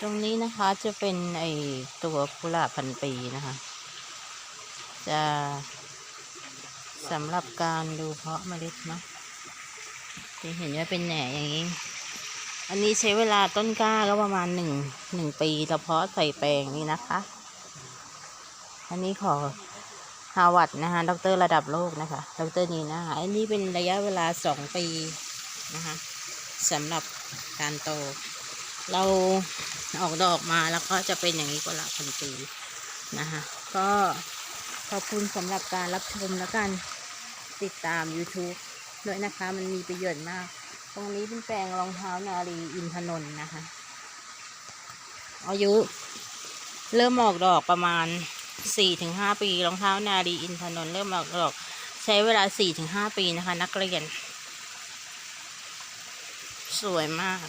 ตรงนี้นะคะจะเป็นไอตัวกุหลาบพันปีนะคะ จะสำหรับการดูเพาะเมล็ดเนาะจะเห็นว่าเป็นแหน่อย่างนี้ อันนี้ใช้เวลาต้นกล้าก็ประมาณหนึ่งหนึ่งปีเฉพาะใส่แปลงนี้นะคะ อันนี้ขอฮาวาดนะคะดรระดับโลกนะคะดรนีนะคะอันนี้เป็นระยะเวลาสองปีนะคะสำหรับการโต เราออกดอกมาแล้วก็จะเป็นอย่างนี้กุหลาบพันปีนะคะก็ขอบคุณสำหรับการรับชมและการติดตาม YouTube ด้วยนะคะ มันมีประโยชน์มาก ตรงนี้เป็นแปลงรองเท้านารีอินทนนท์นะคะ อายุ เริ่มออกดอกประมาณสี่ถึงห้าปีรองเท้านารีอินทนนท์เริ่มออกดอก ใช้เวลาสี่ถึงห้าปีนะคะ นักเรียน สวยมาก